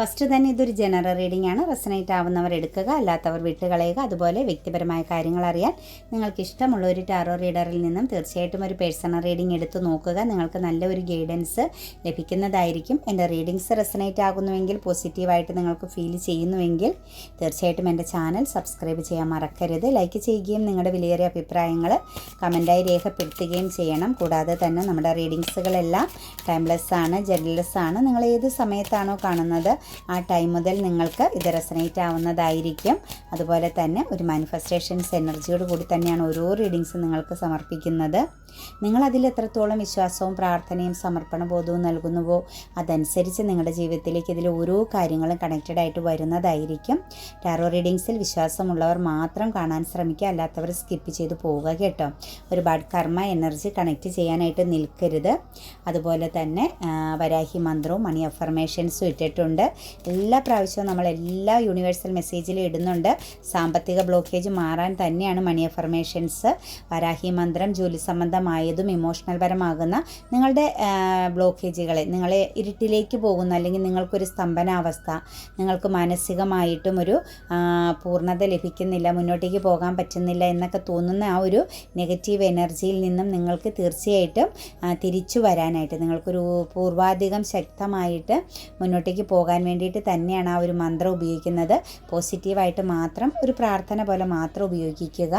First തന്നെ ഇതൊരു general reading ആണ്. റെസനേറ്റ് ആവുന്നവർ എടുക്കുക അല്ലാത്തവർ വിട്ടുകളയുക. അതുപോലെ വ്യക്തിപരമായ കാര്യങ്ങൾ അറിയാൻ നിങ്ങൾക്ക് ഇഷ്ടമുള്ള ഒരു ടാറോ റീഡറിൽ നിന്നും തീർച്ചയായിട്ടും ഒരു പേഴ്സണൽ റീഡിംഗ് എടുത്ത് നോക്കുക. നിങ്ങൾക്ക് നല്ലൊരു ഗൈഡൻസ് ലഭിക്കുന്നതായിരിക്കും. എന്റെ റീഡിങ്സ് റെസനേറ്റ് ആകുന്നുവെങ്കിൽ പോസിറ്റീവായിട്ട് നിങ്ങൾക്ക് ഫീൽ ചെയ്യുന്നുവെങ്കിൽ തീർച്ചയായിട്ടും എന്റെ ചാനൽ സബ്സ്ക്രൈബ് ചെയ്യാൻ മറക്കരുത്. ലൈക്ക് ചെയ്യുകയും നിങ്ങളുടെ വിലയേറിയ അഭിപ്രായങ്ങൾ കമന്റായി രേഖപ്പെടുത്തുകയും ചെയ്യണം. കൂടാതെ തന്നെ നമ്മുടെ റീഡിങ്സുകളെല്ലാം ടൈംലെസ് ആണ് ജെഡ്ലെസ് ആണ്. നിങ്ങൾ ഏത് സമയത്താണോ കാണുന്നത് ആ ടൈം മുതൽ നിങ്ങൾക്ക് ഇത് റെസനേറ്റ് ആവുന്നതായിരിക്കും. അതുപോലെ തന്നെ ഒരു മാനിഫെസ്റ്റേഷൻസ് എനർജിയോട് കൂടി തന്നെയാണ് ഓരോ റീഡിങ്സും നിങ്ങൾക്ക് സമർപ്പിക്കുന്നത്. നിങ്ങൾ അതിൽ എത്രത്തോളം വിശ്വാസവും പ്രാർത്ഥനയും സമർപ്പണ ബോധവും നൽകുന്നുവോ അതനുസരിച്ച് നിങ്ങളുടെ ജീവിതത്തിലേക്ക് ഇതിൽ ഓരോ കാര്യങ്ങളും കണക്റ്റഡ് ആയിട്ട് വരുന്നതായിരിക്കും. ടാറോ റീഡിങ്സിൽ വിശ്വാസമുള്ളവർ മാത്രം കാണാൻ ശ്രമിക്കുക അല്ലാത്തവർ സ്കിപ്പ് ചെയ്ത് പോവുക കേട്ടോ. ഒരുപാട് കർമ്മ എനർജി കണക്റ്റ് ചെയ്യാനായിട്ട് നിൽക്കരുത്. അതുപോലെ തന്നെ വരാഹി മന്ത്രവും മണി അഫർമേഷൻസും ഇട്ടിട്ടുണ്ട്. എല്ലാ പ്രാവശ്യവും നമ്മൾ എല്ലാ യൂണിവേഴ്സൽ മെസ്സേജിലും ഇടുന്നുണ്ട്. സാമ്പത്തിക ബ്ലോക്കേജ് മാറാൻ തന്നെയാണ് മണി അഫർമേഷൻസ് വരാഹി മന്ത്രം ജോലി സംബന്ധമായതും ഇമോഷണൽ പരമാകുന്ന നിങ്ങളുടെ ബ്ലോക്കേജുകളെ നിങ്ങളെ ഇരുട്ടിലേക്ക് പോകുന്ന അല്ലെങ്കിൽ നിങ്ങൾക്കൊരു സ്തംഭനാവസ്ഥ നിങ്ങൾക്ക് മാനസികമായിട്ടും ഒരു പൂർണത ലഭിക്കുന്നില്ല മുന്നോട്ടേക്ക് പോകാൻ പറ്റുന്നില്ല എന്നൊക്കെ തോന്നുന്ന ആ ഒരു നെഗറ്റീവ് എനർജിയിൽ നിന്നും നിങ്ങൾക്ക് തീർച്ചയായിട്ടും തിരിച്ചു വരാനായിട്ട് നിങ്ങൾക്കൊരു പൂർവാധികം ശക്തമായിട്ട് മുന്നോട്ടേക്ക് പോകാൻ വേണ്ടിയിട്ട് തന്നെയാണ് ആ ഒരു മന്ത്രം ഉപയോഗിക്കുന്നത്. പോസിറ്റീവായിട്ട് മാത്രം ഒരു പ്രാർത്ഥന പോലെ മാത്രം ഉപയോഗിക്കുക.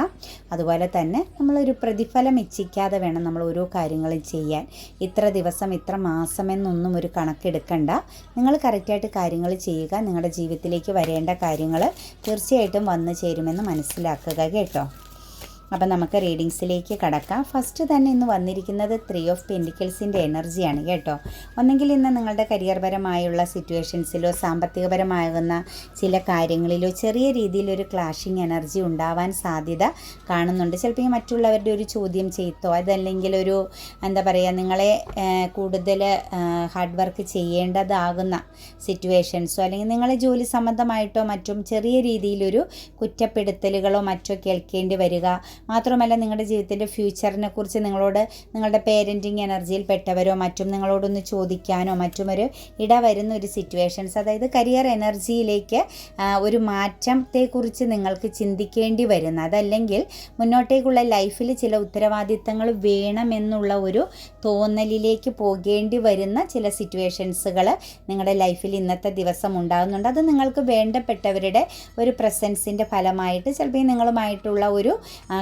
അതുപോലെ തന്നെ നമ്മളൊരു പ്രതിഫലം ഇച്ഛിക്കാതെ വേണം നമ്മൾ ഓരോ കാര്യങ്ങളും ചെയ്യാൻ. ഇത്ര ദിവസം ഇത്ര മാസം എന്നൊന്നും ഒരു കണക്കെടുക്കണ്ട. നിങ്ങൾ കറക്റ്റായിട്ട് കാര്യങ്ങൾ ചെയ്യുക. നിങ്ങളുടെ ജീവിതത്തിലേക്ക് വരേണ്ട കാര്യങ്ങൾ തീർച്ചയായിട്ടും വന്നു ചേരുമെന്ന് മനസ്സിലാക്കുക കേട്ടോ. അപ്പം നമുക്ക് റീഡിങ്സിലേക്ക് കടക്കാം. ഫസ്റ്റ് തന്നെ ഇന്ന് വന്നിരിക്കുന്നത് ത്രീ ഓഫ് പെൻഡിക്കിൾസിന്റെ എനർജിയാണ് കേട്ടോ. ഒന്നെങ്കിൽ ഇന്ന് നിങ്ങളുടെ കരിയർപരമായുള്ള സിറ്റുവേഷൻസിലോ സാമ്പത്തികപരമാകുന്ന ചില കാര്യങ്ങളിലോ ചെറിയ രീതിയിലൊരു ക്ലാഷിങ് എനർജി ഉണ്ടാവാൻ സാധ്യത കാണുന്നുണ്ട്. ചിലപ്പോൾ മറ്റുള്ളവരുടെ ഒരു ചോദ്യം ചെയ്തോ അതല്ലെങ്കിൽ ഒരു എന്താ പറയുക നിങ്ങളെ കൂടുതൽ ഹാർഡ് വർക്ക് ചെയ്യേണ്ടതാകുന്ന സിറ്റുവേഷൻസോ അല്ലെങ്കിൽ നിങ്ങളെ ജോലി സംബന്ധമായിട്ടോ മറ്റും ചെറിയ രീതിയിലൊരു കുറ്റപ്പെടുത്തലുകളോ മറ്റോ കേൾക്കേണ്ടി വരിക മാത്രമല്ല നിങ്ങളുടെ ജീവിതത്തിന്റെ ഫ്യൂച്ചറിനെ കുറിച്ച് നിങ്ങളോട് നിങ്ങളുടെ പേരന്റിങ് എനർജിയിൽ പെട്ടവരോ മറ്റും നിങ്ങളോടൊന്ന് ചോദിക്കാനോ മറ്റുമൊരു ഇട വരുന്ന ഒരു സിറ്റുവേഷൻസ് അതായത് കരിയർ എനർജിയിലേക്ക് ഒരു മാറ്റത്തെക്കുറിച്ച് നിങ്ങൾക്ക് ചിന്തിക്കേണ്ടി വരുന്ന അതല്ലെങ്കിൽ മുന്നോട്ടേക്കുള്ള ലൈഫിൽ ചില ഉത്തരവാദിത്തങ്ങൾ വേണമെന്നുള്ള ഒരു തോന്നലിലേക്ക് പോകേണ്ടി വരുന്ന ചില സിറ്റുവേഷൻസുകൾ നിങ്ങളുടെ ലൈഫിൽ ഇന്നത്തെ ദിവസം ഉണ്ടാകുന്നുണ്ട്. അത് നിങ്ങൾക്ക് വേണ്ടപ്പെട്ടവരുടെ ഒരു പ്രസൻസിന്റെ ഫലമായിട്ട് ചിലപ്പോൾ നിങ്ങളുമായിട്ടുള്ള ഒരു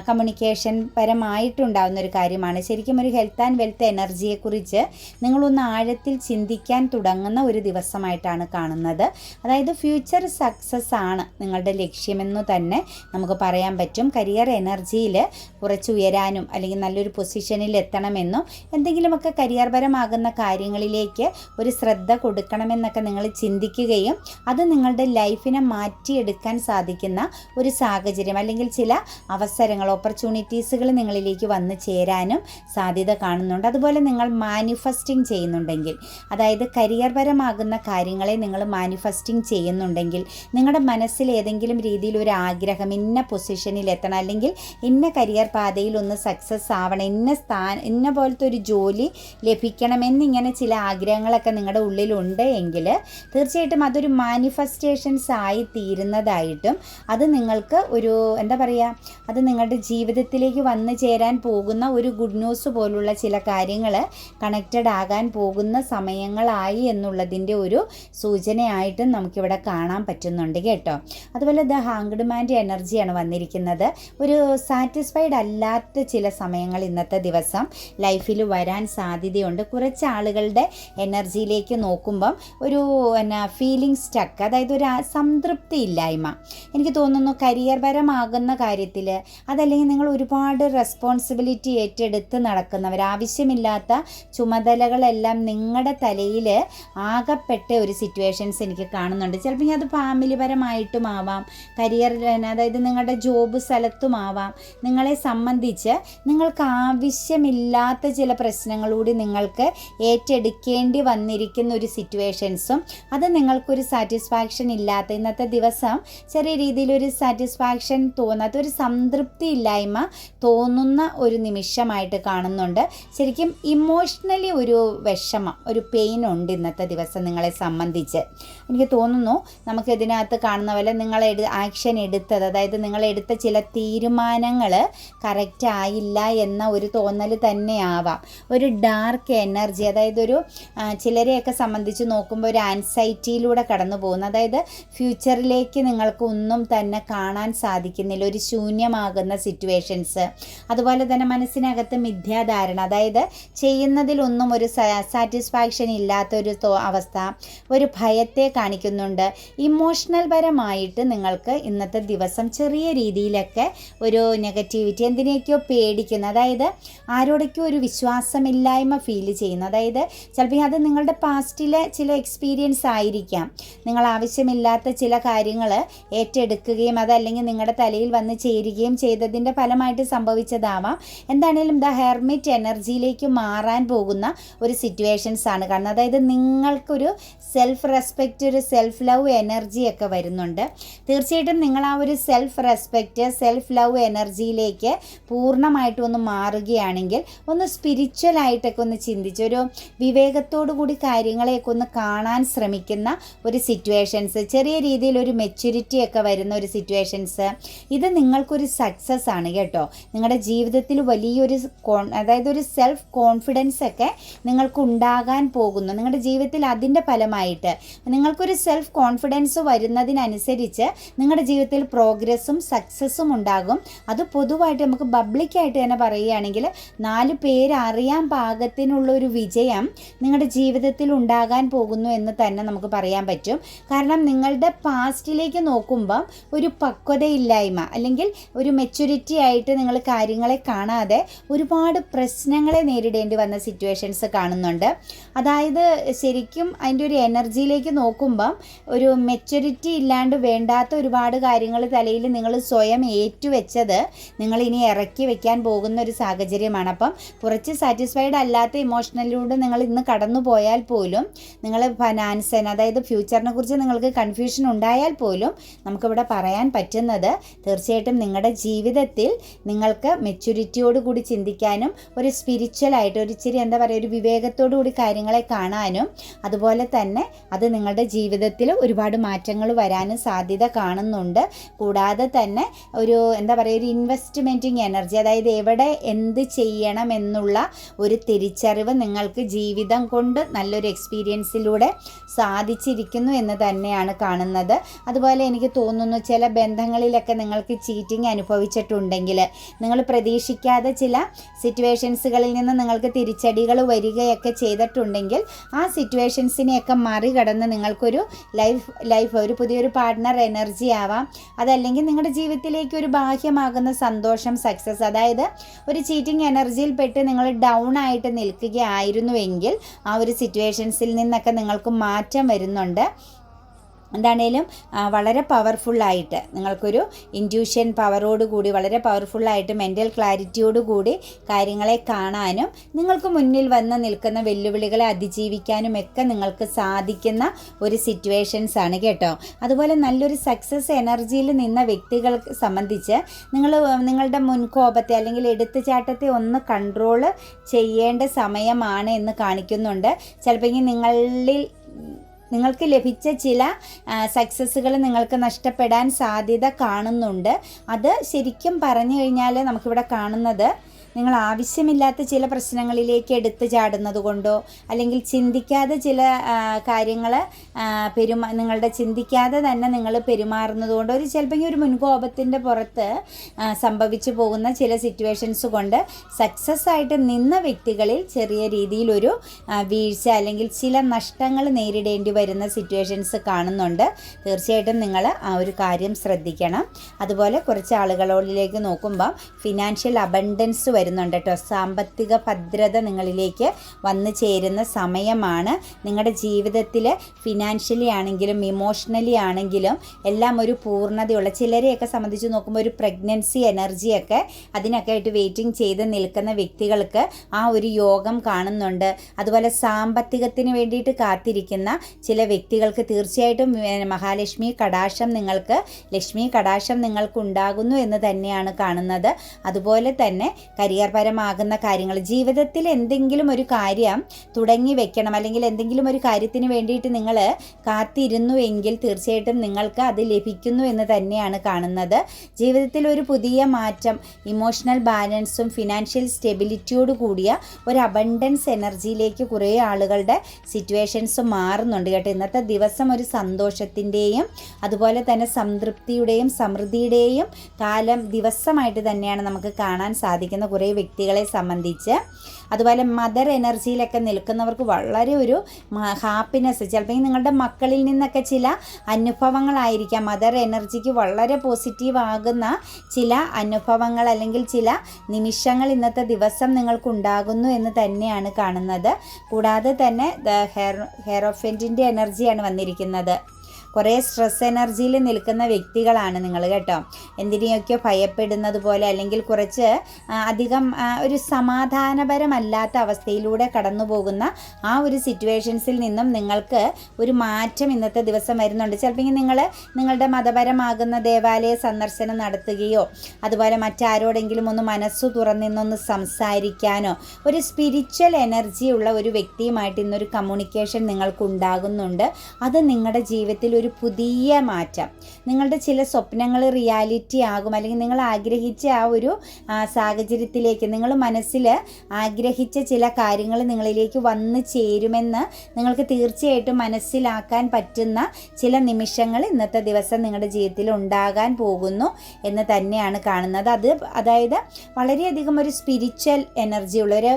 കമ്മ്യൂണിക്കേഷൻ പരമായിട്ടുണ്ടാകുന്ന ഒരു കാര്യമാണ്. ശരിക്കും ഒരു ഹെൽത്ത് ആൻഡ് വെൽത്ത് എനർജിയെക്കുറിച്ച് നിങ്ങളൊന്ന് ആഴത്തിൽ ചിന്തിക്കാൻ തുടങ്ങുന്ന ഒരു ദിവസമായിട്ടാണ് കാണുന്നത്. അതായത് ഫ്യൂച്ചർ സക്സസ് ആണ് നിങ്ങളുടെ ലക്ഷ്യമെന്ന് തന്നെ നമുക്ക് പറയാൻ പറ്റും. കരിയർ എനർജിയിൽ കുറച്ച് ഉയരാനും അല്ലെങ്കിൽ നല്ലൊരു പൊസിഷനിൽ എത്തണമെന്നും എന്തെങ്കിലുമൊക്കെ കരിയർപരമാകുന്ന കാര്യങ്ങളിലേക്ക് ഒരു ശ്രദ്ധ കൊടുക്കണമെന്നൊക്കെ നിങ്ങൾ ചിന്തിക്കുകയും അത് നിങ്ങളുടെ ലൈഫിനെ മാറ്റിയെടുക്കാൻ സാധിക്കുന്ന ഒരു സാഹചര്യം അല്ലെങ്കിൽ ചില അവസരങ്ങൾ ഓപ്പർച്യൂണിറ്റീസുകൾ നിങ്ങളിലേക്ക് വന്നു ചേരാനും സാധ്യത കാണുന്നുണ്ട്. അതുപോലെ നിങ്ങൾ മാനിഫെസ്റ്റിംഗ് ചെയ്യുന്നുണ്ടെങ്കിൽ അതായത് കരിയർപരമാകുന്ന കാര്യങ്ങളെ നിങ്ങൾ മാനിഫെസ്റ്റിംഗ് ചെയ്യുന്നുണ്ടെങ്കിൽ നിങ്ങളുടെ മനസ്സിൽ ഏതെങ്കിലും രീതിയിൽ ഒരു ആഗ്രഹം ഇന്ന പൊസിഷനിൽ എത്തണം അല്ലെങ്കിൽ ഇന്ന കരിയർ പാതയിൽ ഒന്ന് സക്സസ് ആവണം ഇന്ന സ്ഥാന ഇന്ന പോലത്തെ ഒരു ജോലി ലഭിക്കണമെന്നിങ്ങനെ ചില ആഗ്രഹങ്ങളൊക്കെ നിങ്ങളുടെ ഉള്ളിലുണ്ട് എങ്കിൽ തീർച്ചയായിട്ടും അതൊരു മാനിഫെസ്റ്റേഷൻസ് ആയി തീരുന്നതായിട്ടും അത് നിങ്ങൾക്ക് ഒരു എന്താ പറയുക അത് നിങ്ങളുടെ ജീവിതത്തിലേക്ക് വന്നു ചേരാൻ പോകുന്ന ഒരു ഗുഡ് ന്യൂസ് പോലുള്ള ചില കാര്യങ്ങൾ കണക്റ്റഡ് ആകാൻ പോകുന്ന സമയങ്ങളായി എന്നുള്ളതിന്റെ ഒരു സൂചനയായിട്ടും നമുക്കിവിടെ കാണാൻ പറ്റുന്നുണ്ട് കേട്ടോ. അതുപോലെ ദ ഹാങ്ഡ് മാന്റെ എനർജിയാണ് വന്നിരിക്കുന്നത്. ഒരു സാറ്റിസ്ഫൈഡ് അല്ലാത്ത ചില സമയങ്ങൾ ഇന്നത്തെ ദിവസം ലൈഫിൽ വരാൻ സാധ്യതയുണ്ട്. കുറച്ച് ആളുകളുടെ എനർജിയിലേക്ക് നോക്കുമ്പം ഒരു എന്നാ ഫീലിംഗ് സ്റ്റക്ക് അതായത് ഒരു സംതൃപ്തി ഇല്ലായ്മ. എനിക്ക് തോന്നുന്നു കരിയർപരമാകുന്ന കാര്യത്തിൽ അതല്ലെങ്കിൽ നിങ്ങൾ ഒരുപാട് റെസ്പോൺസിബിലിറ്റി ഏറ്റെടുത്ത് നടക്കുന്നവർ ആവശ്യമില്ലാത്ത ചുമതലകളെല്ലാം നിങ്ങളുടെ തലയിൽ ആകപ്പെട്ട ഒരു സിറ്റുവേഷൻസ് എനിക്ക് കാണുന്നുണ്ട്. ചിലപ്പോൾ അത് ഫാമിലി പരമായിട്ടും ആവാം കരിയർ അതായത് നിങ്ങളുടെ ജോബ് സ്ഥലത്തും ആവാം. നിങ്ങളെ സംബന്ധിച്ച് നിങ്ങൾക്ക് ആവശ്യമില്ലാത്ത ചില പ്രശ്നങ്ങളൂടി നിങ്ങൾക്ക് ഏറ്റെടുക്കേണ്ടി വന്നിരിക്കുന്ന ഒരു സിറ്റുവേഷൻസും അത് നിങ്ങൾക്കൊരു സാറ്റിസ്ഫാക്ഷൻ ഇല്ലാത്ത ഇന്നത്തെ ദിവസം ചെറിയ രീതിയിലൊരു സാറ്റിസ്ഫാക്ഷൻ തോന്നാത്ത ഒരു സംതൃപ്തി ഇല്ല വിശ്വാസമില്ലായ്മ തോന്നുന്ന ഒരു നിമിഷമായിട്ട് കാണുന്നുണ്ട്. ശരിക്കും ഇമോഷണലി ഒരു വിഷമം ഒരു പെയിൻ ഉണ്ട് ഇന്നത്തെ ദിവസം നിങ്ങളെ സംബന്ധിച്ച്. എനിക്ക് തോന്നുന്നു നമുക്ക് ഇതിനകത്ത് കാണുന്ന പോലെ നിങ്ങൾ എടു ആക്ഷൻ എടുത്തത് അതായത് നിങ്ങൾ എടുത്ത ചില തീരുമാനങ്ങൾ കറക്റ്റ് ആയില്ല എന്ന ഒരു തോന്നൽ തന്നെയാവാം. ഒരു ഡാർക്ക് എനർജി അതായത് ഒരു ചിലരെയൊക്കെ സംബന്ധിച്ച് നോക്കുമ്പോൾ ഒരു ആൻസൈറ്റിയിലൂടെ കടന്നു പോകുന്നു അതായത് ഫ്യൂച്ചറിലേക്ക് നിങ്ങൾക്ക് ഒന്നും തന്നെ കാണാൻ സാധിക്കുന്നില്ല ഒരു ശൂന്യമാകുന്ന സിറ്റുവേഷൻസ് അതുപോലെ തന്നെ മനസ്സിനകത്ത് മിഥ്യാധാരണ. അതായത് ചെയ്യുന്നതിലൊന്നും ഒരു സാറ്റിസ്ഫാക്ഷൻ ഇല്ലാത്തൊരു ഒരു അവസ്ഥ ഒരു ഭയത്തെ കാണിക്കുന്നുണ്ട്. ഇമോഷണൽ പരമായിട്ട് നിങ്ങൾക്ക് ഇന്നത്തെ ദിവസം ചെറിയ രീതിയിലൊക്കെ ഒരു നെഗറ്റിവിറ്റി എന്തിനെയൊക്കെയോ പേടിക്കുന്ന അതായത് ആരോടൊക്കെയോ ഒരു വിശ്വാസമില്ലായ്മ ഫീൽ ചെയ്യുന്നു അതായത് ചിലപ്പോൾ അത് നിങ്ങളുടെ പാസ്റ്റിലെ ചില എക്സ്പീരിയൻസ് ആയിരിക്കാം. നിങ്ങൾ ആവശ്യമില്ലാത്ത ചില കാര്യങ്ങൾ ഏറ്റെടുക്കുകയും അതല്ലെങ്കിൽ നിങ്ങളുടെ തലയിൽ വന്ന് ചേരുകയും ചെയ്തതിന്റെ ഫലമായിട്ട് സംഭവിച്ചതാവാം. എന്താണേലും ദ ഹെർമിറ്റ് എനർജിയിലേക്ക് മാറാൻ പോകുന്ന ഒരു സിറ്റുവേഷൻസ് ആണ് കാരണം അതായത് നിങ്ങൾക്കൊരു സെൽഫ് റെസ്പെക്റ്റ് ഒരു സെൽഫ് ലവ് എനർജിയൊക്കെ വരുന്നുണ്ട്. തീർച്ചയായിട്ടും നിങ്ങൾ ആ ഒരു സെൽഫ് റെസ്പെക്റ്റ് സെൽഫ് ലവ് എനർജിയിലേക്ക് പൂർണമായിട്ടും ഒന്ന് മാറുകയാണെങ്കിൽ ഒന്ന് സ്പിരിച്വലായിട്ടൊക്കെ ഒന്ന് ചിന്തിച്ച് ഒരു വിവേകത്തോടു കൂടി കാര്യങ്ങളെയൊക്കെ ഒന്ന് കാണാൻ ശ്രമിക്കുന്ന ഒരു സിറ്റുവേഷൻസ് ചെറിയ രീതിയിൽ ഒരു മെച്യൂരിറ്റി ഒക്കെ വരുന്ന ഒരു സിറ്റുവേഷൻസ് ഇത് നിങ്ങൾക്കൊരു സക്സസ് ആണ്. കേട്ടോ. നിങ്ങളുടെ ജീവിതത്തിൽ വലിയൊരു കോൺ അതായത് ഒരു സെൽഫ് കോൺഫിഡൻസ് ഒക്കെ നിങ്ങൾക്ക് ഉണ്ടാകാൻ പോകുന്നു. നിങ്ങളുടെ ജീവിതത്തിൽ അതിന്റെ ഫലമായിട്ട് നിങ്ങൾക്കൊരു സെൽഫ് കോൺഫിഡൻസ് വരുന്നതിനനുസരിച്ച് നിങ്ങളുടെ ജീവിതത്തിൽ പ്രോഗ്രസ്സും സക്സസ്സും ഉണ്ടാകും. അത് പൊതുവായിട്ട് നമുക്ക് പബ്ലിക്കായിട്ട് തന്നെ പറയുകയാണെങ്കിൽ നാല് പേര് അറിയാൻ പാകത്തിനുള്ള ഒരു വിജയം നിങ്ങളുടെ ജീവിതത്തിൽ ഉണ്ടാകാൻ പോകുന്നു എന്ന് തന്നെ നമുക്ക് പറയാൻ പറ്റും. കാരണം നിങ്ങളുടെ പാസ്റ്റിലേക്ക് നോക്കുമ്പം ഒരു പക്വതയില്ലായ്മ അല്ലെങ്കിൽ ഒരു മെച്യൂരിറ്റി ആയിട്ട് നിങ്ങൾ കാര്യങ്ങളെ കാണാതെ ഒരുപാട് പ്രശ്നങ്ങളെ നേരിടേണ്ടി വന്ന സിറ്റുവേഷൻസ് കാണുന്നുണ്ട്. അതായത് ശരിക്കും അതിന്റെ ഒരു എനർജിയിലേക്ക് നോക്കുമ്പം ഒരു മെച്യൂരിറ്റി ഇല്ലാണ്ട് വേണ്ടാത്ത ഒരുപാട് കാര്യങ്ങൾ തലയിൽ നിങ്ങൾ സ്വയം ഏറ്റുവെച്ചത് നിങ്ങൾ ഇനി ഇറക്കി വെക്കാൻ പോകുന്ന ഒരു സാഹചര്യമാണ്. അപ്പം കുറച്ച് സാറ്റിസ്ഫൈഡ് അല്ലാത്ത ഇമോഷണലിലൂടെ നിങ്ങൾ ഇന്ന് കടന്നു പോയാൽ പോലും നിങ്ങൾ ഫിനാൻസിന് അതായത് ഫ്യൂച്ചറിനെ കുറിച്ച് നിങ്ങൾക്ക് കൺഫ്യൂഷൻ ഉണ്ടായാൽ പോലും നമുക്കിവിടെ പറയാൻ പറ്റുന്നത് തീർച്ചയായിട്ടും നിങ്ങളുടെ ജീവിതത്തിൽ നിങ്ങൾക്ക് മെച്യൂരിറ്റിയോട് കൂടി ചിന്തിക്കാനും ഒരു സ്പിരിച്വൽ ആയിട്ട് ഒരു ഇച്ചിരി എന്താ പറയുക ഒരു വിവേകത്തോടു കൂടി കാര്യങ്ങളെ കാണാനും അതുപോലെ തന്നെ അത് നിങ്ങളുടെ ജീവിതത്തിൽ ഒരുപാട് മാറ്റങ്ങൾ വരാനും സാധ്യത കാണുന്നുണ്ട്. കൂടാതെ തന്നെ ഒരു എന്താ പറയുക ഒരു ഇൻവെസ്റ്റ്മെന്റിങ് എനർജി അതായത് എവിടെ എന്ത് ചെയ്യണം എന്നുള്ള ഒരു തിരിച്ചറിവ് നിങ്ങൾക്ക് ജീവിതം കൊണ്ട് നല്ലൊരു എക്സ്പീരിയൻസിലൂടെ സാധിച്ചിരിക്കുന്നു എന്ന് തന്നെയാണ് കാണുന്നത്. അതുപോലെ എനിക്ക് തോന്നുന്നു ചില ബന്ധങ്ങളിലൊക്കെ നിങ്ങൾക്ക് ചീറ്റിംഗ് അനുഭവിച്ചിട്ടുണ്ടെങ്കിൽ നിങ്ങൾ പ്രതീക്ഷിക്കാതെ ചില സിറ്റുവേഷൻസുകളിൽ നിന്ന് നിങ്ങൾക്ക് തിരിച്ചടികൾ വരികയൊക്കെ ചെയ്തിട്ടുണ്ടെങ്കിൽ ആ സിറ്റുവേഷൻസിനെയൊക്കെ മറികടന്ന് നിങ്ങൾക്കൊരു ലൈഫ് ലൈഫ് ഒരു പുതിയൊരു പാർട്ട്ണർ എനർജി ആവാം. അതല്ലെങ്കിൽ നിങ്ങളുടെ ജീവിതത്തിലേക്ക് ഒരു ബാഹ്യമാകുന്ന സന്തോഷം സക്സസ് അതായത് ഒരു ചീറ്റിംഗ് എനർജിയിൽ പെട്ട് നിങ്ങൾ ഡൗൺ ആയിട്ട് നിൽക്കുകയായിരുന്നുവെങ്കിൽ ആ ഒരു സിറ്റുവേഷൻസിൽ നിന്നൊക്കെ നിങ്ങൾക്ക് മാറ്റം വരുന്നുണ്ട്. എന്താണേലും വളരെ പവർഫുള്ളായിട്ട് നിങ്ങൾക്കൊരു ഇന്റ്യൂഷൻ പവറോട് കൂടി വളരെ പവർഫുള്ളായിട്ട് മെന്റൽ ക്ലാരിറ്റിയോട് കൂടി കാര്യങ്ങളെ കാണാനും നിങ്ങൾക്ക് മുന്നിൽ വന്ന് നിൽക്കുന്ന വെല്ലുവിളികളെ അതിജീവിക്കാനും ഒക്കെ നിങ്ങൾക്ക് സാധിക്കുന്ന ഒരു സിറ്റുവേഷൻസ് ആണ് കേട്ടോ. അതുപോലെ നല്ലൊരു സക്സസ് എനർജിയിൽ നിന്ന വ്യക്തികൾക്ക് സംബന്ധിച്ച് നിങ്ങൾ നിങ്ങളുടെ മുൻകോപത്തെ അല്ലെങ്കിൽ എടുത്തുചാട്ടത്തെ ഒന്ന് കൺട്രോൾ ചെയ്യേണ്ട സമയമാണ് എന്ന് കാണിക്കുന്നുണ്ട്. ചിലപ്പോൾ നിങ്ങളിൽ നിങ്ങൾക്ക് ലഭിച്ച ചില സക്സസ്സുകൾ നിങ്ങൾക്ക് നഷ്ടപ്പെടാൻ സാധ്യത കാണുന്നുണ്ട്. അത് ശരിക്കും പറഞ്ഞു കഴിഞ്ഞാൽ നമുക്കിവിടെ കാണുന്നത് നിങ്ങൾ ആവശ്യമില്ലാത്ത ചില പ്രശ്നങ്ങളിലേക്ക് എടുത്തു ചാടുന്നത് കൊണ്ടോ അല്ലെങ്കിൽ ചിന്തിക്കാതെ ചില കാര്യങ്ങൾ പെരുമാ നിങ്ങളുടെ ചിന്തിക്കാതെ തന്നെ നിങ്ങൾ പെരുമാറുന്നത് കൊണ്ടോ ഒരു ചിലപ്പോൾ ഒരു മുൻകോപത്തിന്റെ പുറത്ത് സംഭവിച്ചു പോകുന്ന ചില സിറ്റുവേഷൻസ് കൊണ്ട് സക്സസ് ആയിട്ട് നിന്ന വ്യക്തികളിൽ ചെറിയ രീതിയിലൊരു വീഴ്ച അല്ലെങ്കിൽ ചില നഷ്ടങ്ങൾ നേരിടേണ്ടി വരുന്ന സിറ്റുവേഷൻസ് കാണുന്നുണ്ട്. തീർച്ചയായിട്ടും നിങ്ങൾ ആ ഒരു കാര്യം ശ്രദ്ധിക്കണം. അതുപോലെ കുറച്ച് ആളുകളിലേക്ക് നോക്കുമ്പോൾ ഫിനാൻഷ്യൽ അബണ്ടൻസ് വരുന്നുണ്ട് കേട്ടോ. സാമ്പത്തിക ഭദ്രത നിങ്ങളിലേക്ക് വന്നു ചേരുന്ന സമയമാണ്. നിങ്ങളുടെ ജീവിതത്തിൽ ഫിനാൻഷ്യലി ആണെങ്കിലും ഇമോഷണലി ആണെങ്കിലും എല്ലാം ഒരു പൂർണതയുള്ള ചിലരെയൊക്കെ സംബന്ധിച്ച് നോക്കുമ്പോൾ ഒരു പ്രഗ്നൻസി എനർജിയൊക്കെ അതിനൊക്കെ ആയിട്ട് വെയിറ്റിംഗ് ചെയ്ത് നിൽക്കുന്ന വ്യക്തികൾക്ക് ആ ഒരു യോഗം കാണുന്നുണ്ട്. അതുപോലെ സാമ്പത്തികത്തിന് വേണ്ടിയിട്ട് കാത്തിരിക്കുന്ന ചില വ്യക്തികൾക്ക് തീർച്ചയായിട്ടും മഹാലക്ഷ്മി കടാശം നിങ്ങൾക്ക് ലക്ഷ്മി കടാശം നിങ്ങൾക്ക് ഉണ്ടാകുന്നു എന്ന് തന്നെയാണ് കാണുന്നത്. അതുപോലെ തന്നെ കരിയർ പരമാകുന്ന കാര്യങ്ങൾ ജീവിതത്തിൽ എന്തെങ്കിലും ഒരു കാര്യം തുടങ്ങി വെക്കണം അല്ലെങ്കിൽ എന്തെങ്കിലും ഒരു കാര്യത്തിന് വേണ്ടിയിട്ട് നിങ്ങൾ കാത്തിരുന്നു എങ്കിൽ തീർച്ചയായിട്ടും നിങ്ങൾക്ക് അത് ലഭിക്കുന്നു എന്ന് തന്നെയാണ് കാണുന്നത്. ജീവിതത്തിൽ ഒരു പുതിയ മാറ്റം ഇമോഷണൽ ബാലൻസും ഫിനാൻഷ്യൽ സ്റ്റെബിലിറ്റിയോട് കൂടിയ ഒരു അബണ്ടൻസ് എനർജിയിലേക്ക് കുറേ ആളുകളുടെ സിറ്റുവേഷൻസ് മാറുന്നുണ്ട് കേട്ടോ. ഇന്നത്തെ ദിവസം ഒരു സന്തോഷത്തിന്റെയും അതുപോലെ തന്നെ സംതൃപ്തിയുടെയും സമൃദ്ധിയുടെയും കാലം ദിവസമായിട്ട് തന്നെയാണ് നമുക്ക് കാണാൻ സാധിക്കുന്ന കുറേ വ്യക്തികളെ സംബന്ധിച്ച്. അതുപോലെ മദർ എനർജിയിലൊക്കെ നിൽക്കുന്നവർക്ക് വളരെ ഒരു ഹാപ്പിനെസ് ചിലപ്പോൾ നിങ്ങളുടെ മക്കളിൽ നിന്നൊക്കെ ചില അനുഭവങ്ങളായിരിക്കാം. മദർ എനർജിക്ക് വളരെ പോസിറ്റീവ് ആകുന്ന ചില അനുഭവങ്ങൾ അല്ലെങ്കിൽ ചില നിമിഷങ്ങൾ ഇന്നത്തെ ദിവസം നിങ്ങൾക്കുണ്ടാകുന്നു എന്ന് തന്നെയാണ് കാണുന്നത്. കൂടാതെ തന്നെ ഹെയർ ഹെയർ ഓഫെന്റിന്റെ എനർജിയാണ് വന്നിരിക്കുന്നത്. കുറേ സ്ട്രെസ് എനർജിയിൽ നിൽക്കുന്ന വ്യക്തികളാണ് നിങ്ങൾ കേട്ടോ. എന്തിനെയൊക്കെ ഭയപ്പെടുന്നത് പോലെ അല്ലെങ്കിൽ കുറച്ച് അധികം ഒരു സമാധാനപരമല്ലാത്ത അവസ്ഥയിലൂടെ കടന്നു പോകുന്ന ആ ഒരു സിറ്റുവേഷൻസിൽ നിന്നും നിങ്ങൾക്ക് ഒരു മാറ്റം ഇന്നത്തെ ദിവസം വരുന്നുണ്ട്. ചിലപ്പോൾ നിങ്ങൾ നിങ്ങളുടെ മതപരമാകുന്ന ദേവാലയ സന്ദർശനം നടത്തുകയോ അതുപോലെ മറ്റാരോടെങ്കിലും ഒന്ന് മനസ്സു തുറന്നിന്നൊന്ന് സംസാരിക്കാനോ ഒരു സ്പിരിച്വൽ എനർജി ഉള്ള ഒരു വ്യക്തിയുമായിട്ട് ഇന്നൊരു കമ്മ്യൂണിക്കേഷൻ നിങ്ങൾക്ക് ഉണ്ടാകുന്നുണ്ട് അത് നിങ്ങളുടെ ജീവിതത്തിൽ ഒരു പുതിയ മാറ്റം. നിങ്ങളുടെ ചില സ്വപ്നങ്ങൾ റിയാലിറ്റി ആകും. അല്ലെങ്കിൽ നിങ്ങൾ ആഗ്രഹിച്ച ആ ഒരു സാഹചര്യത്തിലേക്ക് നിങ്ങൾ മനസ്സിൽ ആഗ്രഹിച്ച ചില കാര്യങ്ങൾ നിങ്ങളിലേക്ക് വന്നു ചേരുമെന്ന് നിങ്ങൾക്ക് തീർച്ചയായിട്ടും മനസ്സിലാക്കാൻ പറ്റുന്ന ചില നിമിഷങ്ങൾ ഇന്നത്തെ ദിവസം നിങ്ങളുടെ ജീവിതത്തിൽ ഉണ്ടാകാൻ പോകുന്നു എന്ന് തന്നെയാണ് കാണുന്നത്. അത് അതായത് വളരെയധികം ഒരു സ്പിരിച്വൽ എനർജി ഉള്ള ഒരു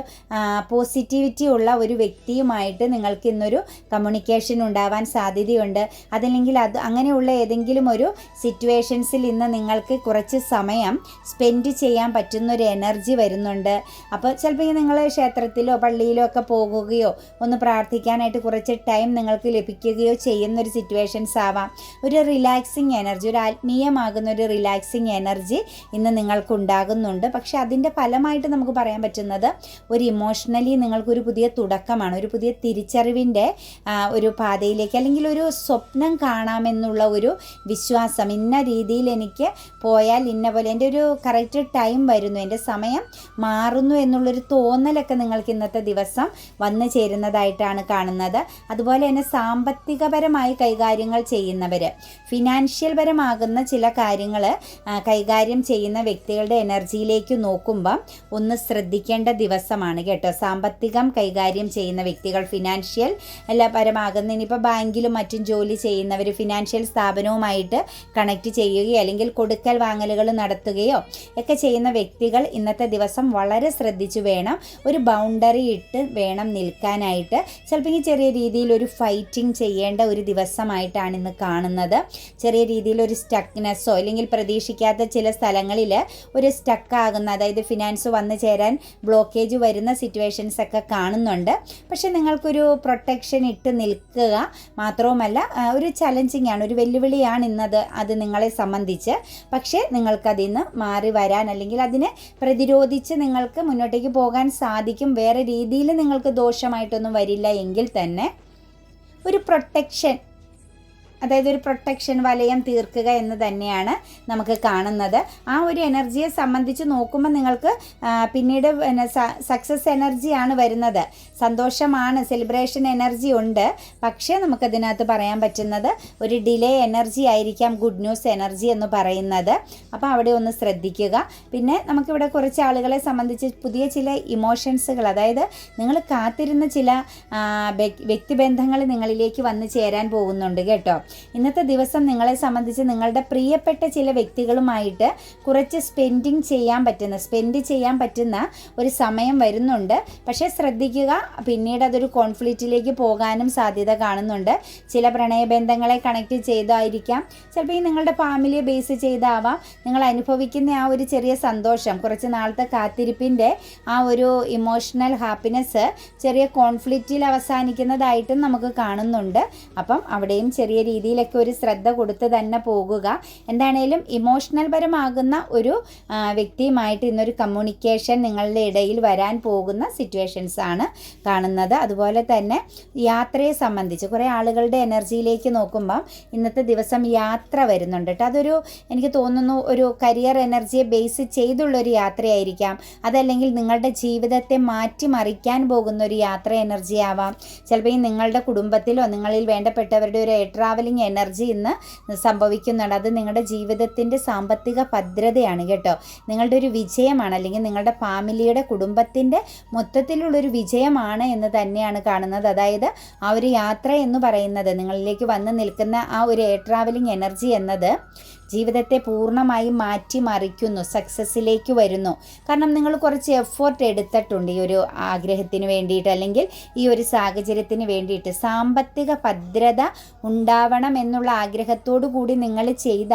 പോസിറ്റിവിറ്റി ഉള്ള ഒരു വ്യക്തിയുമായിട്ട് നിങ്ങൾക്ക് ഇന്നൊരു കമ്മ്യൂണിക്കേഷൻ ഉണ്ടാവാൻ സാധ്യതയുണ്ട്. അതിൽ അല്ലെങ്കിൽ അത് അങ്ങനെയുള്ള ഏതെങ്കിലും ഒരു സിറ്റുവേഷൻസിൽ ഇന്ന് നിങ്ങൾക്ക് കുറച്ച് സമയം സ്പെൻഡ് ചെയ്യാൻ പറ്റുന്ന ഒരു എനർജി വരുന്നുണ്ട് അപ്പോൾ ചിലപ്പോൾ നിങ്ങൾ ക്ഷേത്രത്തിലോ പള്ളിയിലോ ഒക്കെ പോകുകയോ ഒന്ന് പ്രാർത്ഥിക്കാനായിട്ട് കുറച്ച് ടൈം നിങ്ങൾക്ക് ലഭിക്കുകയോ ചെയ്യുന്നൊരു സിറ്റുവേഷൻസ് ആവാം. ഒരു റിലാക്സിങ് എനർജി ഒരു ആത്മീയമാകുന്ന ഒരു റിലാക്സിങ് എനർജി ഇന്ന് നിങ്ങൾക്ക് ഉണ്ടാകുന്നുണ്ട്. പക്ഷെ അതിന്റെ ഫലമായിട്ട് നമുക്ക് പറയാൻ പറ്റുന്നത് ഒരു ഇമോഷണലി നിങ്ങൾക്കൊരു പുതിയ തുടക്കമാണ്. ഒരു പുതിയ തിരിച്ചറിവിന്റെ ഒരു പാതയിലേക്ക് അല്ലെങ്കിൽ ഒരു സ്വപ്നം കാണാമെന്നുള്ള ഒരു വിശ്വാസം. ഇന്ന രീതിയിൽ എനിക്ക് പോയാൽ ഇന്ന പോലെ എന്റെ ഒരു കറക്റ്റ് ടൈം വരുന്നു. എന്റെ സമയം മാറുന്നു എന്നുള്ളൊരു തോന്നലൊക്കെ നിങ്ങൾക്ക് ഇന്നത്തെ ദിവസം വന്നു ചേരുന്നതായിട്ടാണ് കാണുന്നത്. അതുപോലെ തന്നെ സാമ്പത്തികപരമായി കൈകാര്യങ്ങൾ ചെയ്യുന്നവർ ഫിനാൻഷ്യൽ പരമാകുന്ന ചില കാര്യങ്ങൾ കൈകാര്യം ചെയ്യുന്ന വ്യക്തികളുടെ എനർജിയിലേക്ക് നോക്കുമ്പം ഒന്ന് ശ്രദ്ധിക്കേണ്ട ദിവസമാണ് കേട്ടോ. സാമ്പത്തികം കൈകാര്യം ചെയ്യുന്ന വ്യക്തികൾ ഫിനാൻഷ്യൽ അല്ല പരമാകുന്ന ഇനിയിപ്പോൾ ബാങ്കിലും മറ്റും ജോലി ചെയ്യുന്ന ചെയ്യുന്നവർ ഫിനാൻഷ്യൽ സ്ഥാപനവുമായിട്ട് കണക്ട് ചെയ്യുകയോ അല്ലെങ്കിൽ കൊടുക്കൽ വാങ്ങലുകൾ നടത്തുകയോ ഒക്കെ ചെയ്യുന്ന വ്യക്തികൾ ഇന്നത്തെ ദിവസം വളരെ ശ്രദ്ധിച്ചു വേണം. ഒരു ബൗണ്ടറി ഇട്ട് വേണം നിൽക്കാനായിട്ട്. ചിലപ്പോൾ ഈ ചെറിയ രീതിയിൽ ഒരു ഫൈറ്റിംഗ് ചെയ്യേണ്ട ഒരു ദിവസമായിട്ടാണ് ഇന്ന് കാണുന്നത്. ചെറിയ രീതിയിൽ ഒരു സ്റ്റക്നെസ്സോ അല്ലെങ്കിൽ പ്രതീക്ഷിക്കാത്ത ചില സ്ഥലങ്ങളിൽ ഒരു സ്റ്റക്കാകുന്ന അതായത് ഫിനാൻസ് വന്നു ചേരാൻ ബ്ലോക്കേജ് വരുന്ന സിറ്റുവേഷൻസ് ഒക്കെ കാണുന്നുണ്ട്. പക്ഷെ നിങ്ങൾക്കൊരു പ്രൊട്ടക്ഷൻ ഇട്ട് നിൽക്കുക മാത്രവുമല്ല ഒരു ചലഞ്ചിങ് ആണ് ഒരു വെല്ലുവിളിയാണ് ഇന്നത്. അത് നിങ്ങളെ സംബന്ധിച്ച്. പക്ഷേ നിങ്ങൾക്കതിൽ നിന്ന് മാറി വരാൻ അല്ലെങ്കിൽ അതിനെ പ്രതിരോധിച്ച് നിങ്ങൾക്ക് മുന്നോട്ടേക്ക് പോകാൻ സാധിക്കും. വേറെ രീതിയിൽ നിങ്ങൾക്ക് ദോഷമായിട്ടൊന്നും വരില്ല. എങ്കിൽ തന്നെ ഒരു പ്രൊട്ടക്ഷൻ അതായത് ഒരു പ്രൊട്ടക്ഷൻ വലയം തീർക്കുക എന്ന് തന്നെയാണ് നമുക്ക് കാണുന്നത്. ആ ഒരു എനർജിയെ സംബന്ധിച്ച് നോക്കുമ്പോൾ നിങ്ങൾക്ക് പിന്നീട് പിന്നെ സക്സസ് എനർജിയാണ് വരുന്നത്. സന്തോഷമാണ് സെലിബ്രേഷൻ എനർജി ഉണ്ട്. പക്ഷേ നമുക്കതിനകത്ത് പറയാൻ പറ്റുന്നത് ഒരു ഡിലേ എനർജി ആയിരിക്കാം ഗുഡ് ന്യൂസ് എനർജി എന്ന് പറയുന്നത്. അപ്പോൾ അവിടെ ഒന്ന് ശ്രദ്ധിക്കുക. പിന്നെ നമുക്കിവിടെ കുറച്ച് ആളുകളെ സംബന്ധിച്ച് പുതിയ ചില ഇമോഷൻസുകൾ അതായത് നിങ്ങൾ കാത്തിരുന്ന ചില വ്യക്തിബന്ധങ്ങൾ നിങ്ങളിലേക്ക് വന്നു ചേരാൻ പോകുന്നുണ്ട് കേട്ടോ. ഇന്നത്തെ ദിവസം നിങ്ങളെ സംബന്ധിച്ച് നിങ്ങളുടെ പ്രിയപ്പെട്ട ചില വ്യക്തികളുമായിട്ട് കുറച്ച് സ്പെൻഡിങ് ചെയ്യാൻ പറ്റുന്ന സ്പെൻഡ് ചെയ്യാൻ പറ്റുന്ന ഒരു സമയം വരുന്നുണ്ട്. പക്ഷേ ശ്രദ്ധിക്കുക പിന്നീട് അതൊരു കോൺഫ്ലിക്റ്റിലേക്ക് പോകാനും സാധ്യത കാണുന്നുണ്ട്. ചില പ്രണയബന്ധങ്ങളെ കണക്ട് ചെയ്തായിരിക്കാം. ചിലപ്പോൾ ഈ നിങ്ങളുടെ ഫാമിലിയെ ബേസ് ചെയ്താവാം. നിങ്ങൾ അനുഭവിക്കുന്ന ആ ഒരു ചെറിയ സന്തോഷം കുറച്ച് നാളത്തെ കാത്തിരിപ്പിന്റെ ആ ഒരു ഇമോഷണൽ ഹാപ്പിനെസ് ചെറിയ കോൺഫ്ലിക്റ്റിൽ അവസാനിക്കുന്നതായിട്ടും നമുക്ക് കാണുന്നുണ്ട്. അപ്പം അവിടെയും ചെറിയ രീതിയിലൊക്കെ ഒരു ശ്രദ്ധ കൊടുത്ത് തന്നെ പോകുക. എന്താണേലും ഇമോഷണൽ പരമാകുന്ന ഒരു വ്യക്തിയുമായിട്ട് ഇന്നൊരു കമ്മ്യൂണിക്കേഷൻ നിങ്ങളുടെ ഇടയിൽ വരാൻ പോകുന്ന സിറ്റുവേഷൻസ് ആണ് കാണുന്നത്. അതുപോലെ തന്നെ യാത്രയെ സംബന്ധിച്ച് കുറേ ആളുകളുടെ എനർജിയിലേക്ക് നോക്കുമ്പം ഇന്നത്തെ ദിവസം യാത്ര വരുന്നുണ്ട് കേട്ടോ. അതൊരു എനിക്ക് തോന്നുന്നു ഒരു കരിയർ എനർജിയെ ബേസ് ചെയ്തുള്ളൊരു യാത്രയായിരിക്കാം. അതല്ലെങ്കിൽ നിങ്ങളുടെ ജീവിതത്തെ മാറ്റിമറിക്കാൻ പോകുന്ന ഒരു യാത്ര എനർജി ആവാം. ചിലപ്പോൾ ഈ നിങ്ങളുടെ കുടുംബത്തിലോ നിങ്ങളിൽ വേണ്ടപ്പെട്ടവരുടെ ഒരു എയർ ട്രാവലിംഗ് എനർജി ഇന്ന് സംഭവിക്കുന്നുണ്ട്. അത് നിങ്ങളുടെ ജീവിതത്തിന്റെ സാമ്പത്തിക ഭദ്രതയാണ് കേട്ടോ. നിങ്ങളുടെ ഒരു വിജയമാണ് അല്ലെങ്കിൽ നിങ്ങളുടെ ഫാമിലിയുടെ കുടുംബത്തിന്റെ മൊത്തത്തിലുള്ളൊരു വിജയമാണ് എന്ന് തന്നെയാണ് കാണുന്നത്. അതായത് ആ ഒരു യാത്ര എന്ന് പറയുന്നത് നിങ്ങളിലേക്ക് വന്ന് നിൽക്കുന്ന ആ ഒരു എയർ ട്രാവലിംഗ് എനർജി എന്നത് ജീവിതത്തെ പൂർണമായും മാറ്റിമറിക്കുന്നു സക്സസ്സിലേക്ക് വരുന്നു. കാരണം നിങ്ങൾ കുറച്ച് എഫേർട്ട് എടുത്തിട്ടുണ്ട് ഈ ഒരു ആഗ്രഹത്തിന് വേണ്ടിയിട്ട് അല്ലെങ്കിൽ ഈ ഒരു സാഹചര്യത്തിന് വേണ്ടിയിട്ട്. സാമ്പത്തിക ഭദ്രത ഉണ്ടാവണം എന്നുള്ള ആഗ്രഹത്തോടു കൂടി നിങ്ങൾ ചെയ്ത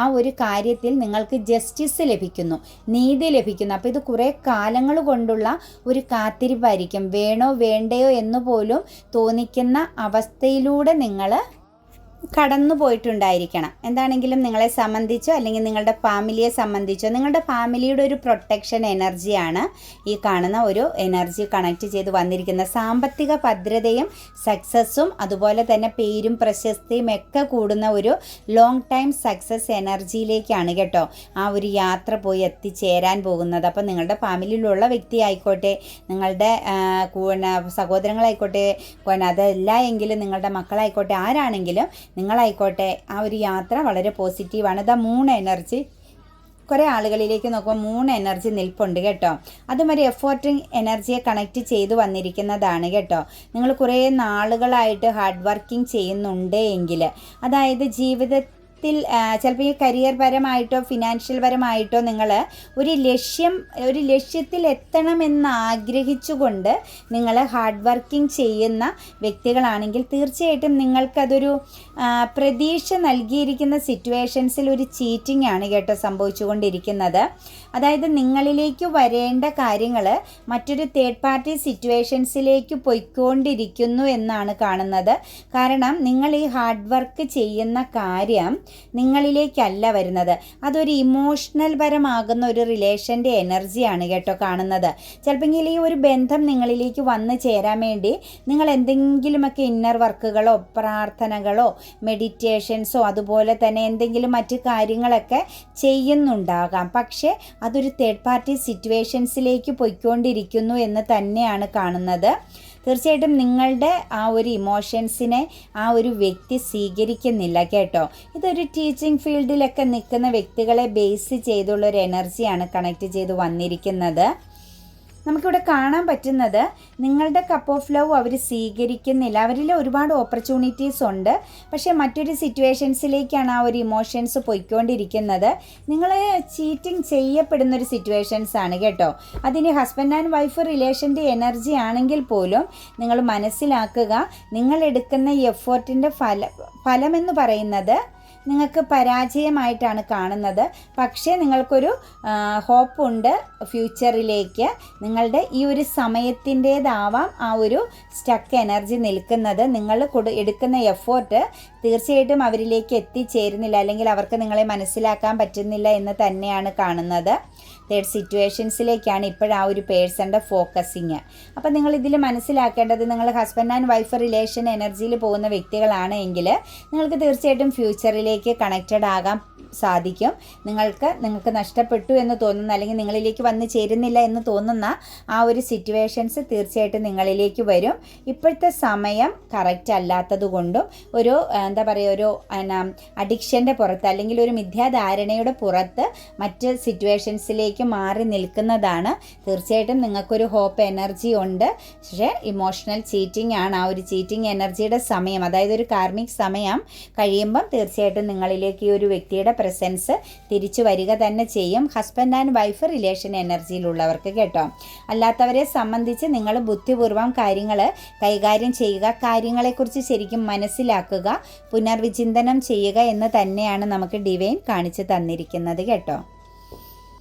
ആ ഒരു കാര്യത്തിൽ നിങ്ങൾക്ക് ജസ്റ്റിസ് ലഭിക്കുന്നു നീതി ലഭിക്കുന്നു. അപ്പോൾ ഇത് കുറേ കാലങ്ങൾ കൊണ്ടുള്ള ഒരു കാത്തിരിപ്പായിരിക്കും. വേണോ വേണ്ടയോ എന്ന് പോലും തോന്നിക്കുന്ന അവസ്ഥയിലൂടെ നിങ്ങൾ കടന്നു പോയിട്ടുണ്ടായിരിക്കണം എന്താണെങ്കിലും നിങ്ങളെ സംബന്ധിച്ചോ അല്ലെങ്കിൽ നിങ്ങളുടെ ഫാമിലിയെ സംബന്ധിച്ചോ നിങ്ങളുടെ ഫാമിലിയുടെ ഒരു പ്രൊട്ടക്ഷൻ എനർജിയാണ് ഈ കാണുന്ന ഒരു എനർജി കണക്ട് ചെയ്ത് വന്നിരിക്കുന്ന സാമ്പത്തിക ഭദ്രതയും സക്സസ്സും അതുപോലെ തന്നെ പേരും പ്രശസ്തിയും ഒക്കെ കൂടുന്ന ഒരു ലോങ് ടൈം സക്സസ് എനർജിയിലേക്കാണ് കേട്ടോ ആ ഒരു യാത്ര പോയി എത്തിച്ചേരാൻ പോകുന്നത്. അപ്പോൾ നിങ്ങളുടെ ഫാമിലിയിലുള്ള വ്യക്തി ആയിക്കോട്ടെ നിങ്ങളുടെ സഹോദരങ്ങളായിക്കോട്ടെ അതല്ല എങ്കിലും നിങ്ങളുടെ മക്കളായിക്കോട്ടെ ആരാണെങ്കിലും നിങ്ങളായിക്കോട്ടെ. ആ ഒരു യാത്ര വളരെ പോസിറ്റീവാണ് ദ മൂൺ എനർജി കുറേ ആളുകളിലേക്ക് നോക്കുമ്പോൾ മൂന്ന് എനർജി നിൽപ്പുണ്ട് കേട്ടോ. അതും ഒരു എഫോർട്ടിങ് എനർജിയെ കണക്ട് ചെയ്തു വന്നിരിക്കുന്നതാണ് കേട്ടോ. നിങ്ങൾ കുറേ നാളുകളായിട്ട് ഹാർഡ് വർക്കിംഗ് ചെയ്യുന്നുണ്ടെങ്കിൽ അതായത് അതായത് ജീവിതത്തിൽ ചിലപ്പോൾ ഈ കരിയർ പരമായിട്ടോ ഫിനാൻഷ്യൽ പരമായിട്ടോ നിങ്ങൾ ഒരു ലക്ഷ്യം ഒരു ലക്ഷ്യത്തിൽ എത്തണമെന്ന് ആഗ്രഹിച്ചുകൊണ്ട് നിങ്ങൾ ഹാർഡ് വർക്കിംഗ് ചെയ്യുന്ന വ്യക്തികളാണെങ്കിൽ തീർച്ചയായിട്ടും നിങ്ങൾക്കതൊരു പ്രതീക്ഷ നൽകിയിരിക്കുന്ന സിറ്റുവേഷൻസിൽ ഒരു ചീറ്റിംഗ് ആണ് കേട്ടോ സംഭവിച്ചുകൊണ്ടിരിക്കുന്നത്. അതായത് നിങ്ങളിലേക്ക് വരേണ്ട കാര്യങ്ങൾ മറ്റൊരു തേർഡ് പാർട്ടി സിറ്റുവേഷൻസിലേക്ക് പൊയ്ക്കൊണ്ടിരിക്കുന്നു എന്നാണ് കാണുന്നത്. കാരണം നിങ്ങൾ ഈ ഹാർഡ് വർക്ക് ചെയ്യുന്ന കാര്യം നിങ്ങളിലേക്കല്ല വരുന്നത്. അതൊരു ഇമോഷണൽ പരമാകുന്ന ഒരു റിലേഷന്റെ എനർജിയാണ് കേട്ടോ കാണുന്നത്. ചിലപ്പോൾ ഈ ഒരു ബന്ധം നിങ്ങളിലേക്ക് വന്ന് ചേരാൻ വേണ്ടി നിങ്ങൾ എന്തെങ്കിലുമൊക്കെ ഇന്നർ വർക്കുകളോ പ്രാർത്ഥനകളോ മെഡിറ്റേഷൻസോ അതുപോലെ തന്നെ എന്തെങ്കിലും മറ്റു കാര്യങ്ങളൊക്കെ ചെയ്യുന്നുണ്ടാകാം. പക്ഷേ അതൊരു തേർഡ് പാർട്ടി സിറ്റുവേഷൻസിലേക്ക് പൊയ്ക്കൊണ്ടിരിക്കുന്നു എന്ന് തന്നെയാണ് കാണുന്നത്. തീർച്ചയായിട്ടും നിങ്ങളുടെ ആ ഒരു ഇമോഷൻസിനെ ആ ഒരു വ്യക്തി സ്വീകരിക്കുന്നില്ല കേട്ടോ. ഇതൊരു ടീച്ചിങ് ഫീൽഡിലൊക്കെ നിൽക്കുന്ന വ്യക്തികളെ ബേസ് ചെയ്തുള്ള ഒരു എനർജിയാണ് കണക്ട് ചെയ്ത് വന്നിരിക്കുന്നത്. നമുക്കിവിടെ കാണാൻ പറ്റുന്നത് നിങ്ങളുടെ കപ്പ് ഓഫ് ലവ് അവർ സ്വീകരിക്കുന്നില്ല. അവരിൽ ഒരുപാട് ഓപ്പർച്യൂണിറ്റീസ് ഉണ്ട്. പക്ഷേ മറ്റൊരു സിറ്റുവേഷൻസിലേക്കാണ് ആ ഒരു ഇമോഷൻസ് പോയിക്കൊണ്ടിരിക്കുന്നത്. നിങ്ങൾ ചീറ്റിംഗ് ചെയ്യപ്പെടുന്ന ഒരു സിറ്റുവേഷൻസ് ആണ് കേട്ടോ. അതിന് ഹസ്ബൻഡ് ആൻഡ് വൈഫ് റിലേഷന്റെ എനർജി ആണെങ്കിൽ പോലും നിങ്ങൾ മനസ്സിലാക്കുക നിങ്ങൾ എടുക്കുന്ന എഫേർട്ടിന്റെ ഫല ഫലമെന്ന് പറയുന്നത് നിങ്ങൾക്ക് പരാജയമായിട്ടാണ് കാണുന്നത്. പക്ഷേ നിങ്ങൾക്കൊരു ഹോപ്പുണ്ട് ഫ്യൂച്ചറിലേക്ക്. നിങ്ങളുടെ ഈ ഒരു സമയത്തിന്റേതാവാം ആ ഒരു സ്റ്റക്ക് എനർജി നിൽക്കുന്നത്. നിങ്ങൾ കൊടു എടുക്കുന്ന എഫേർട്ട് തീർച്ചയായിട്ടും അവരിലേക്ക് എത്തിച്ചേരുന്നില്ല. അല്ലെങ്കിൽ അവർക്ക് നിങ്ങളെ മനസ്സിലാക്കാൻ പറ്റുന്നില്ല എന്ന് തന്നെയാണ് കാണുന്നത്. തേർഡ് സിറ്റുവേഷൻസിലേക്കാണ് ഇപ്പോഴാ ഒരു പേഴ്സണിന്റെ ഫോക്കസിങ് അപ്പോൾ നിങ്ങൾ ഇതിൽ മനസ്സിലാക്കേണ്ടത് നിങ്ങൾ ഹസ്ബൻഡ് ആൻഡ് വൈഫ് റിലേഷൻ എനർജിയിൽ പോകുന്ന വ്യക്തികളാണ് എങ്കിൽ നിങ്ങൾക്ക് തീർച്ചയായിട്ടും ഫ്യൂച്ചറിലേക്ക് കണക്റ്റഡ് ആകാൻ സാധിക്കും. നിങ്ങൾക്ക് നിങ്ങൾക്ക് നഷ്ടപ്പെട്ടു എന്ന് തോന്നുന്ന അല്ലെങ്കിൽ നിങ്ങളിലേക്ക് വന്ന് ചേരുന്നില്ല എന്ന് തോന്നുന്ന ആ ഒരു സിറ്റുവേഷൻസ് തീർച്ചയായിട്ടും നിങ്ങളിലേക്ക് വരും. ഇപ്പോഴത്തെ സമയം കറക്റ്റ് അല്ലാത്തത് കൊണ്ടും ഒരു എന്താ പറയുക ഒരു അഡിക്ഷന്റെ പുറത്ത് അല്ലെങ്കിൽ ഒരു മിഥ്യാധാരണയുടെ പുറത്ത് മറ്റ് സിറ്റുവേഷൻസിലേക്ക് നിങ്ങളിലേക്ക് മാറി നിൽക്കുന്നതാണ്. തീർച്ചയായിട്ടും നിങ്ങൾക്കൊരു ഹോപ്പ് എനർജി ഉണ്ട്. പക്ഷേ ഇമോഷണൽ ചീറ്റിംഗ് ആണ് ആ ഒരു ചീറ്റിംഗ് എനർജിയുടെ സമയം. അതായത് ഒരു കാർമിക് സമയം കഴിയുമ്പം തീർച്ചയായിട്ടും നിങ്ങളിലേക്ക് ഈ ഒരു വ്യക്തിയുടെ പ്രസൻസ് തിരിച്ചു വരിക തന്നെ ചെയ്യും. ഹസ്ബൻഡ് ആൻഡ് വൈഫ് റിലേഷൻ എനർജിയിലുള്ളവർക്ക് കേട്ടോ. അല്ലാത്തവരെ സംബന്ധിച്ച് നിങ്ങൾ ബുദ്ധിപൂർവം കാര്യങ്ങൾ കൈകാര്യം ചെയ്യുക കാര്യങ്ങളെക്കുറിച്ച് ശരിക്കും മനസ്സിലാക്കുക പുനർവിചിന്തനം ചെയ്യുക എന്ന് തന്നെയാണ് നമുക്ക് ഡിവൈൻ കാണിച്ചു തന്നിരിക്കുന്നത് കേട്ടോ.